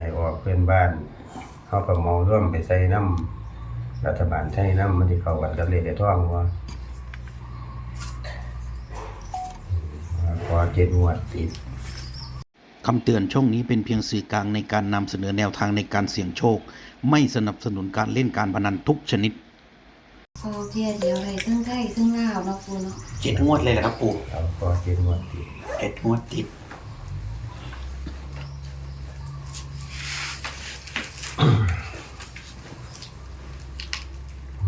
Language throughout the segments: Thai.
ให้ออกเพื่อนบ้านเขากับมองร่วมไปใส่น้ำรัฐบาลใช้น้ำมันที่เข้ากันกับเลขไอ้ท่องว่าขอเจ็ดงวดติดคำเตือนช่องนี้เป็นเพียงสื่อกลางในการนำเสนอแนวทางในการเสี่ยงโชค ไม่สนับสนุนการเล่นการพนันทุกชนิดโซเทียเดียวอะไรทั้งไทยทั้งลาวเนาะปูเนาะเจ็ดงวดเลยเหรอครับปู่เอาขอเจ็ดงวดติด เจ็ดงวดติด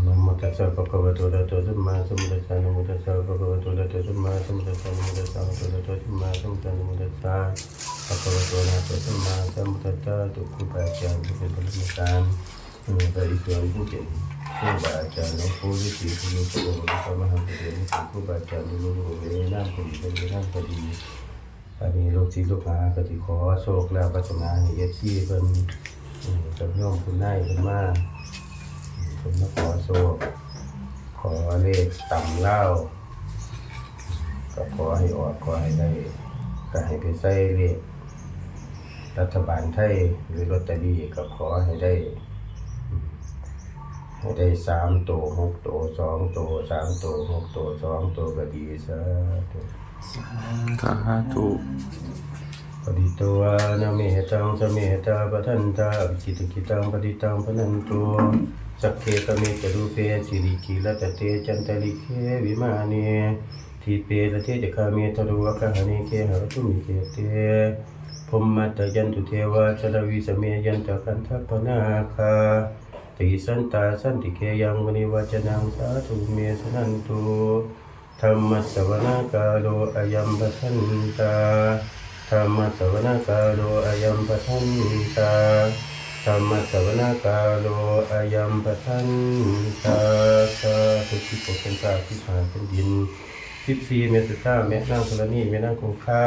นะโมตั สสะภะคะวะโตอะระหะโตสัมมาสัมพุทธัสสะนะโมตัสสะภะคะวะโตอะระหะโตสัมมาสัมพุทธัสสะนะโมตัสสะภะคะวะโตอะระหะโตสัมมาสัมพุทธัสสะนะโมตัสสะภะคะวะโตอะระหะโตสัมมาสัมพุทธัสสะทุกครูบาอาจารย์ทุกเนพระธรรมการมีพระอิศวรผู้เก่งครูบาอาจารย์หลวงปู่ฤาษีผู้มีพระองค์พระมหาบุรุษที่ครูบาอาจารย์ที่รู้รู้เวน้ำเป็นเป็นน้ำพอดีอันนี้ลูกศิษย์ลูกหาก็สิขอโชคลาภปัจนาให้เอฟซีเพิ่นอืมกับโยมคุณนายเพิ่นมาผมมาขอโชค ขอเลขต่ำเล่าก็ขอให้ออกขอให้ได้ก็ให้ไปใส่เลขรัฐบาลไทยหรือลอตเตอรี่ก็ขอให้ได้ ให้ได้สามตัวหกตัวสองตัวสามตัวหกตัวสองตัวก็ดีซะสาธุปฏิตัวนาเมตังสเมตาปทันตาวิจิตกิตังปฏิตังปนันตัว สักเคตเมตรูเปสิริกิลตเตจันตลิเควิมาเนทีเปตเทจคาเมตรุวะคหานิเคหรตุมิเกเตพมมัตยันตุเทวาชลวิสเมยันตกันทัพนาคาติสันตาสันติเคยังมณิวัจนังสาธุเมสนันตุธรรมสวนาคาโลอายัมปทันตาธรรมสวนาคาโลอายัมปทันตา ธรรมสวนาคาโลอายัมปทันตาสาธุที่ปกเป็นตาที่ผ่านเป็นดินสิบสี่เมตตาแม่นางธรณีแม่นางคงคา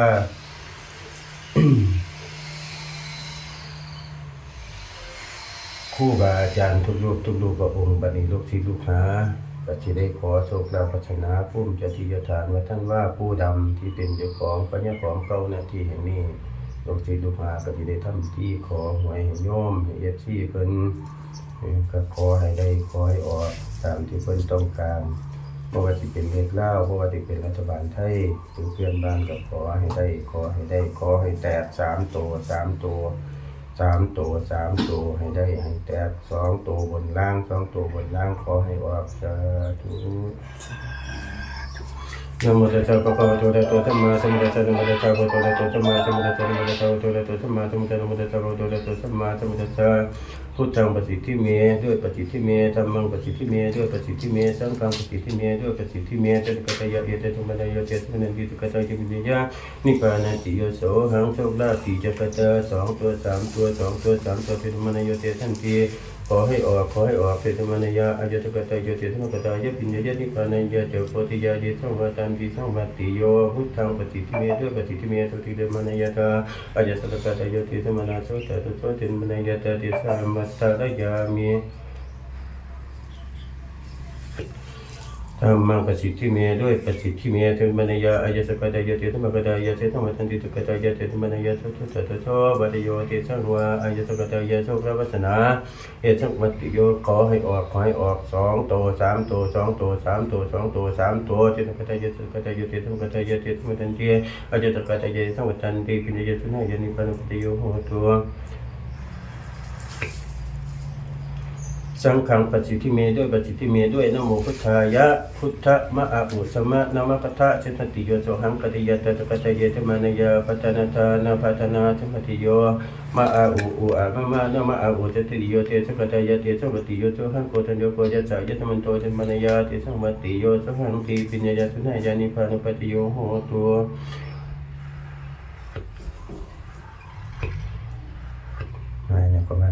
คู่บาอาจารย์ทุกรูปทุกรูปพระองค์บัดนี้ลูกศิษย์ลูกหาก็จะได้ขอโชคลาภพัฒนาภูมิเจติยฐานว่าท่านว่าผู้ดำที่เป็นเจ้าของปัญญาของเก่านาที่แห่งนี้ ลูกศิษย์ลูกหาก็จะได้ทำพิธีขอหวยให้โยมให้เอฟซีเพิ่นเอ่อก็ขอให้ได้ขอให้ออกตามที่เพิ่นต้องการบ่ว่าสิเป็นเลขเล่าวบ่ว่าสิเป็นรัฐบาลไทยหรือเพื่อนบ้านก็ขอให้ได้ขอให้ได้ขอให้แตกสามตัวสามตัวสามตัวสามตัวให้ได้ให้แตกสองตัวบนล่างสองตัวบนล่างขอให้ออกสาธุ นะโมตัสสะภะคะวะโตอะระหะโตสัมมาสัมพุทธัสสะนะโมตัสสะภะคะวะโตอะระหะโตสัมมาสัมพุทธัสสะนะโมตัสสะภะคะวะโตอะระหะโตสัมมาสัมพุทธัสสะนะโมตัสสะภะคะวะโตอะระหะโตสัมมาสัมพุทธัสสะพุทธังปฏิทิเมด้วยปฏิทิเมธัมมังปฏิทิเมด้วยปฏิทิเมสังฆังปฏิทิเมด้วยปฏิทิเมตติกตยะเยตตุมนายเจตมนันติตุกตยะวิญญานิพพานันติโยโสหังโชคลาภติจะกตะสองตัวสามตัวสองตัวสามตัวเป็นมนายเจตันติ ขอให้ออกขอให้ออกเปตมานายาอายตกตายเจตมะกตายปิญญานิพานันยะเจโพธิยาดิสังวาตันติสังวัติโยพุทธังปฏิทิเมตุปฏิทิเมตุติเดมานายาตาอายตกตายเจตมะนาโสตตุโสติมานายาตาติสามัตตะยามี ธรรมังปสิทธิเมด้วยปสิทธิเมถึงมนยาอายสกตายเตธรรมกตายเตธรรมทันติตุกตายเตธรรมนยาทุตุตตโตบัตโยเตสังวาอายสกตายโชควัสนาเอสังวัติโยขอให้ออกขอให้ออกสองตัวสามตัวสองตัวสามตัวสองตัวสามตัวเจตกตายเตกตายเตธรรมกตายเตธรรมทันติอายสกตายสังวัตันติปิญญาสุนัยนิพพานปติโยโหตัว สังขังปัจจิทิเมด้วยปัจจิทิเมด้วยนโมพุทธายะพุทธมะอาอุสมะนะมะปะทะเชตติโยโสหังกติยะตะตะกะตะเยตมานายาปัตนาทานาปัตนาธรรมติโยมะอาอุอุอามะมะนะมะอาอุเจติโยเตสกะตะยะเตสัติโยโสหังโกตัญโยโกยัสสะยะตมันโตธรรมานายาเตสังวติโยโสหังตีปิญญาสุนัยยานิพพานุปติโยโหตัว ไม่เนี่ยก็ไม่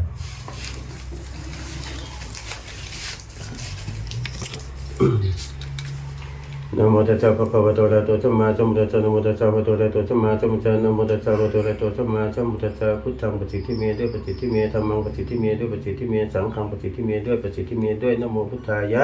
นโมตัสสะภะคะวะโตอะระหะโตสัมมาสัมพุทธัสสะนโมตัสสะภะคะวะโตอะระหะโตสัมมาสัมพุทธัสสะนโมตัสสะภะคะวะโตอะระหะโตสัมมาสัมพุทธัสสะพุทธังปฏิทิเมด้วยปฏิทิเมธัมมังปฏิทิเมด้วยปฏิทิเมสังฆังปฏิทิเมด้วยปฏิทิเมด้วยนโมพุทธายะ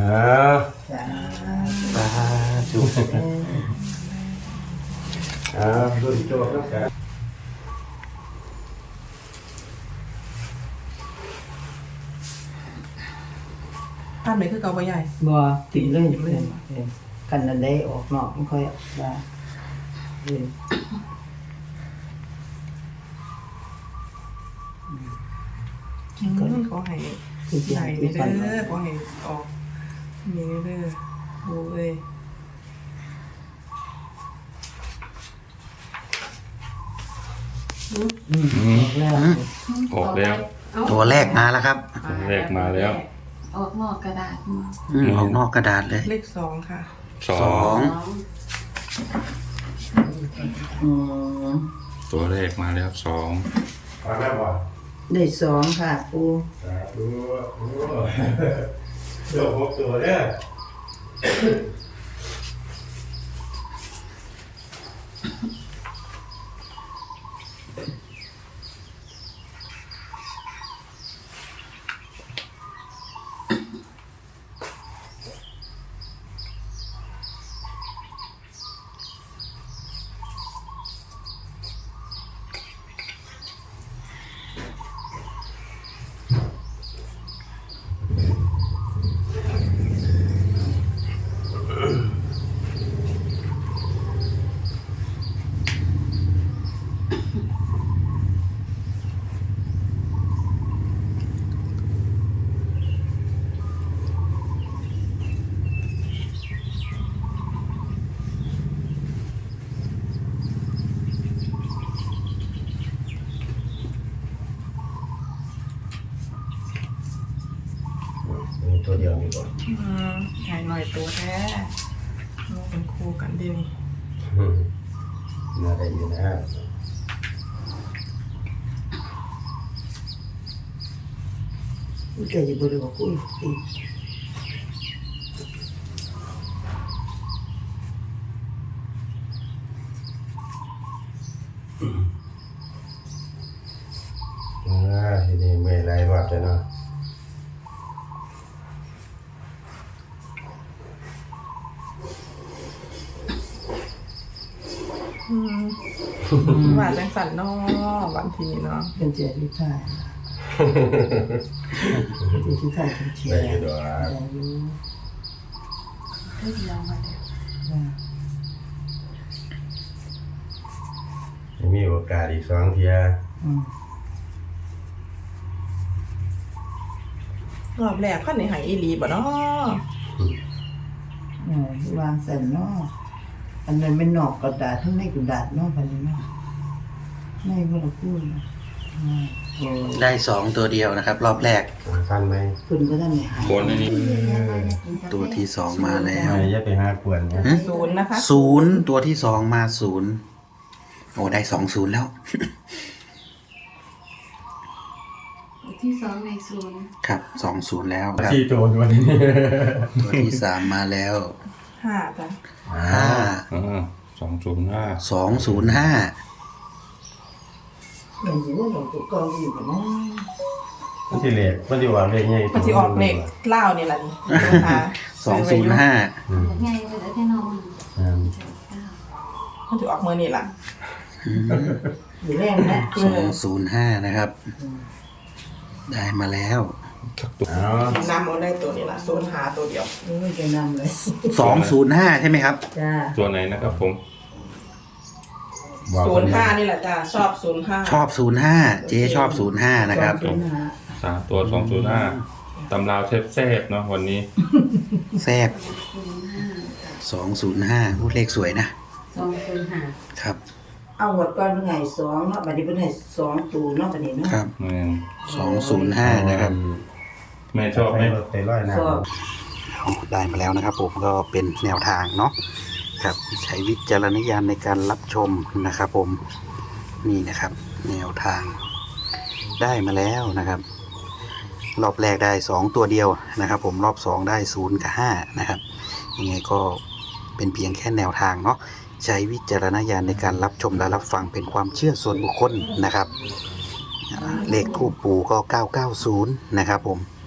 อ่าสาธุอ่ารุ่นโจทย์แล้วกันภาพไหนคือเกาใบใหญ่ บ่ติดเลยเพื่อนเออกันนั้นได้ออกนอกไม่ค่อยว่าเออขอให้คือสิใหญ่ให้เด้ที่ฟันอขอให้ออก นี่เด้อโอ้ยอืมออกแล้วออกแล้วเอาตัวแรกมาแล้วครับ ตัวแรกมาแล้ว ออกนอกกระดาษมาอืมออกนอกกระดาษเลยเลขสองค่ะสอสองงอืมตัวแรกมาแล้วสองฟังแล้วบ่ได้สองค่ะปู เดี๋ยวหกตัวเด้อ เดียวนี่ก่อนช่หน่อยตัวแท้มาเป็นครูกันดีนี่น่าได้อยู่นะเกี่ยวกับเรื่องของคุณ อืมว่าจังสันเนอวันทีเนาะเป็นเสียที่ท่ายเสียที่ท่ายเป็นเชียได้ร์อยู่ดอก ได้อยู่เพื่อเดียวมาเด้อว่ายังมีโอกาสอีกสองเทียอืมรอบแรกขั้นในหายอีหลีบ่เนาะ เออวางสันเนอก อันนั้นไม่นอกกระดาษทั้งในกระดาษเนอกพันนี้เนาะไม่ก็ละพูดนะอ่าโอ้ได้สองตัวเดียวนะครับ รอบแรกสำคัญไหมคุณก็ได้ไม่หายบนอันนี้ตัวที่สองมาแล้ว ไม่จะไปหาควรนะศูนย์นะคะศูนย์ตัวที่สองมาศูนย์โอ้ได้สองศูนย์แล้ว ที่สองในศูนย์ครับสองศูนย์แล้วครับ ที่โจรวันนี้ตัวที่สามมาแล้ว ห้าจ้ะห้าอ่าสองศูนย์ห้าสองศูนย์ห้าเห็นสิว่าหลวงปู่เก่าอยู่กันเนาะมันที่เลขมันที่ว่าเลขใหญ่มันสิออกเลขเล่านี่แหละนี่ตัวหาสองศูนย์ห้าอืมง่ายเลยแล้วแค่นอนอืมมันสิออกมือนี่ล่ะอยู่แรงนะสองศูนย์ห้านะครับ ได้มาแล้ว สักตัวเอานำเอาได้ตัวนี้ล่ะโซนหาตัวเดียวเออจะนำเลยสองศูนย์ห้าใช่ไหมครับ จ้าตัวไหนนะครับผมบอกศูคนย์นห้านี่แหละจ้ะชอบศูนย์ห้าชอบศูนย์ห้าเจ๊ชอบศูนย์ห้านะครับสองศูนย์ห้าสามตัวสองศูนย์ห้าตำราวเทพเซฟเนาะวันนี้ แซบสองศูนย์ห้าพูดเลขสวยนะสองศูนย์ห้าครับ เอาหมดก่อนเพิ่นให้สองเนาะบัดนี้เพิ่นให้สองตูเนาะบัดนี้เนาะครับแม่นสองศูนย์ห้านะครับ แม่ชอบไหมให้รถไปร้อยหน้าสอบ ได้มาแล้วนะครับ ผมก็เป็นแนวทางเนาะครับใช้วิจารณญาณในการรับชมนะครับ ผมนี่นะครับ แนวทาง ได้มาแล้วนะครับ รอบแรกได้สองตัวเดียวนะครับ ผมรอบสองได้ศูนย์กับห้านะครับยังไงก็เป็นเพียงแค่แนวทางเนาะใช้วิจารณญาณในการรับชมและรับฟังเป็นความเชื่อส่วนบุคคลนะครับอ่าเลขทูปปูก็ 990 นะครับผมครับ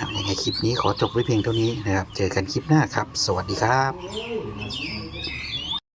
ยังไงคลิปนี้ขอจบไว้เพียงเท่านี้นะครับ เจอกันคลิปหน้าครับ สวัสดีครับ